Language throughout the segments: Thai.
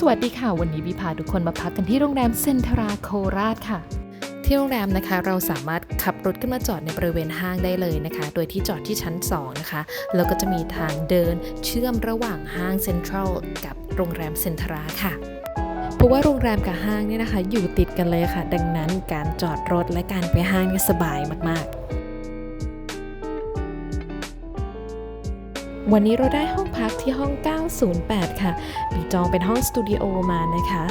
สวัสดีค่ะ วันนี้บีพาทุกคนมาพักกันที่โรงแรมเซนทราโคราชค่ะ ที่โรงแรมนะคะเราสามารถขับรถขึ้นมาจอดในบริเวณห้างได้เลยนะคะ โดยที่จอดที่ชั้น 2 นะคะ แล้วก็จะมีทางเดินเชื่อมระหว่างห้างเซ็นทรัลกับโรงแรมเซ็นทราค่ะเพราะว่าโรงแรมกับห้างเนี่ยนะคะ อยู่ติดกันเลยค่ะ ดังนั้นการจอดรถและการไปห้างเนี่ยสบายมาก วันนี้เราได้ห้องพักที่ห้อง 908 ค่ะ มีจองเป็นห้องสตูดิโอมานะคะ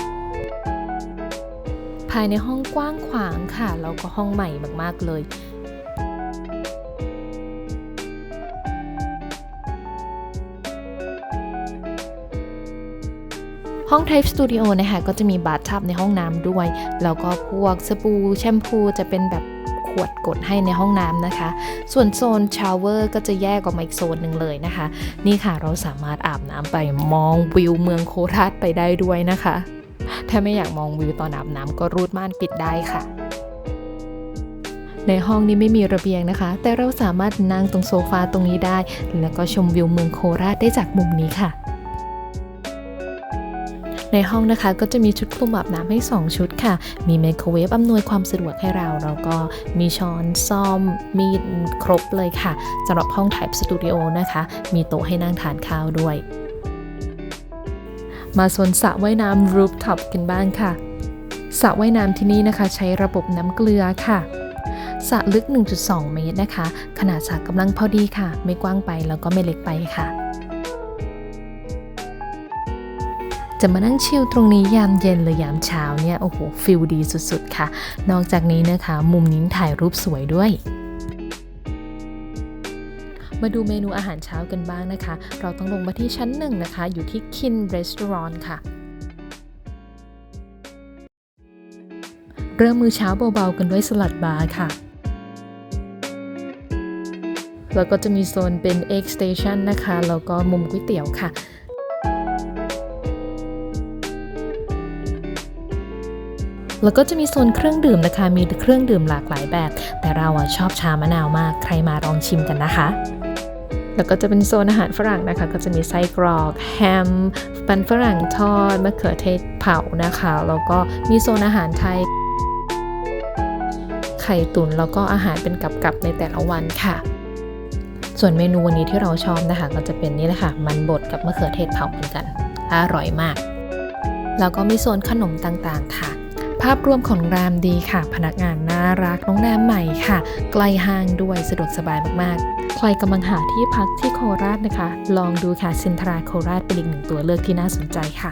ภายในห้องกว้างขวางค่ะ แล้วก็ห้องใหม่มากๆเลยห้อง Type Studio นะคะก็จะมีบาร์ทับในห้องน้ำด้วย แล้วก็พวกสบู่แชมพูจะเป็นแบบ วดกดให้ในห้องน้ำนะคะ ส่วนโซนชาวเวอร์ก็จะแยกออกมาอีกโซนหนึ่งเลยนะคะ นี่ค่ะเราสามารถอาบน้ำไปมองวิวเมืองโคราชไปได้ด้วยนะคะ ถ้าไม่อยากมองวิวตอนอาบน้ำก็รูดม่านปิดได้ค่ะในห้องนี้ไม่มีระเบียงนะคะ แต่เราสามารถนั่งตรงโซฟาตรงนี้ได้ แล้วก็ชมวิวเมืองโคราชได้จากมุมนี้ค่ะ ในห้องนะคะก็จะมีชุดคลุมอาบน้ำให้ 2 ชุดค่ะ มีไมโครเวฟอำนวยความสะดวกให้เราแล้วก็มีช้อนซ่อม มีดครบเลยค่ะสำหรับห้อง Type Studio นะคะ มีโต๊ะให้นั่งทานข้าวด้วย มาโซนสระว่ายน้ำ Rooftop กันบ้างค่ะสระว่ายน้ำที่นี่นะคะใช้ระบบน้ำเกลือค่ะสระลึก 1.2 เมตรนะคะ ขนาดสระกำลังพอดีค่ะ ไม่กว้างไปแล้วก็ไม่เล็กไปค่ะ จะมานั่งชิลตรงนี้ยามเย็นหรือยามเช้าเนี่ยโอ้โหฟิลดีสุดๆค่ะ นอกจากนี้นะคะ มุมนี้ถ่ายรูปสวยด้วยมาดูเมนูอาหารเช้ากันบ้างนะคะ เราต้องลงมาที่ชั้นหนึ่งนะคะ อยู่ที่ Kin Restaurant ค่ะ เริ่มมือเช้าเบาๆกันด้วยสลัดบาร์ค่ะ แล้วก็จะมีโซนเป็น Egg Station นะคะ แล้วก็มุมก๋วยเตี๋ยวค่ะ แล้วก็จะมีโซนเครื่องดื่มนะคะ มีเครื่องดื่มหลากหลายแบบ แต่เราอะชอบชามะนาวมาก ใครมาลองชิมกันนะคะแล้วก็จะเป็นโซนอาหารฝรั่งนะคะ ก็จะมีไส้กรอก แฮมมันฝรั่งทอดมะเขือเทศเผานะคะ แล้วก็มีโซนอาหารไทย ไข่ตุ๋นแล้วก็อาหารเป็นกับๆในแต่ละวันค่ะ ส่วนเมนูวันนี้ที่เราชอบนะคะ ก็จะเป็นนี่แหละค่ะ มันบดกับมะเขือเทศเผาเหมือนกัน อร่อยมาก แล้วก็มีโซนขนมต่างๆค่ะ ภาพรวมของโรงแรมดีค่ะ พนักงานน่ารักโรงแรมใหม่ค่ะ ใกล้ห้างด้วยสะดวกสบายมากๆ ใครกำลังหาที่พักที่โคราชนะคะ ลองดูค่ะเซ็นทราโคราชเป็นอีกหนึ่งตัวเลือกที่น่าสนใจค่ะ